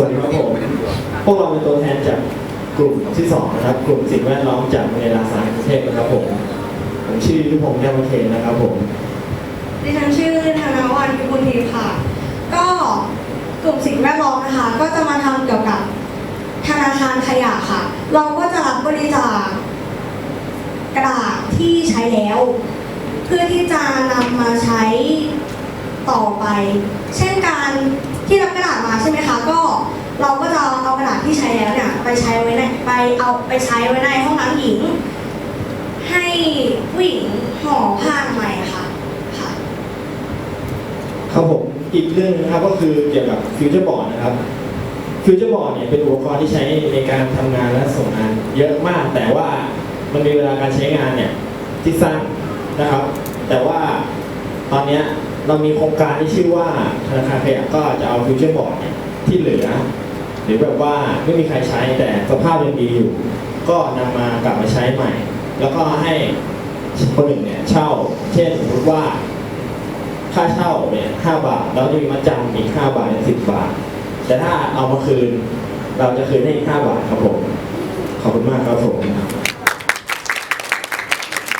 วัสดีครับผม พวกเราเป็นตัวแทนจากกลุ่มที่สองนะครับ กลุ่มสิ่งแวดล้อมจากโรงเรียนราษฎรกรุงเทพนะครับผม ผมชื่อยุพงศ์แก้วมะเคนนะครับผม ดิฉันชื่อธนวันพิบูลทีค่ะ ก็กลุ่มสิ่งแวดล้อมนะคะ ก็จะมาทำเกี่ยวกับธนาคารขยะค่ะ เราก็จะรับบริจาคกระดาษที่ใช้แล้ว เพื่อที่จะนำมาใช้ต่อไป เช่น ที่ใช้แล้วเนี่ยไปใช้ไว้ในไปเอาไปใช้ไว้ในห้องน้ำหญิง ให้ผู้หญิงห่อผ้าอนามัยค่ะค่ะครับผมอีกเรื่องนะครับก็คือเกี่ยวกับฟิวเจอร์บอร์ดนะครับฟิวเจอร์บอร์ดเนี่ยเป็นอุปกรณ์ที่ใช้ในการทำงานและส่งงานเยอะมาก แต่ว่ามันมีเวลาการใช้งานเนี่ยที่สั้นนะครับ แต่ว่าตอนนี้เรามีโครงการที่ชื่อว่าธนาคารขยะก็จะเอาฟิวเจอร์บอร์ดเนี่ยที่เหลือ หรือแบบว่าไม่มีใครใช้แต่สภาพยังดีอยู่ ก็นำมากลับมาใช้ใหม่ แล้วก็ให้คนหนึ่งเนี่ยเช่า เช่นสมมติว่า ค่าเช่าเนี่ยห้าบาทแล้วจะมีมัดจำอีกห้าบาทเป็นสิบบาท แต่ถ้าเอามาคืน เราจะคืนให้อีกห้าบาทครับผม ขอบคุณมากครับผม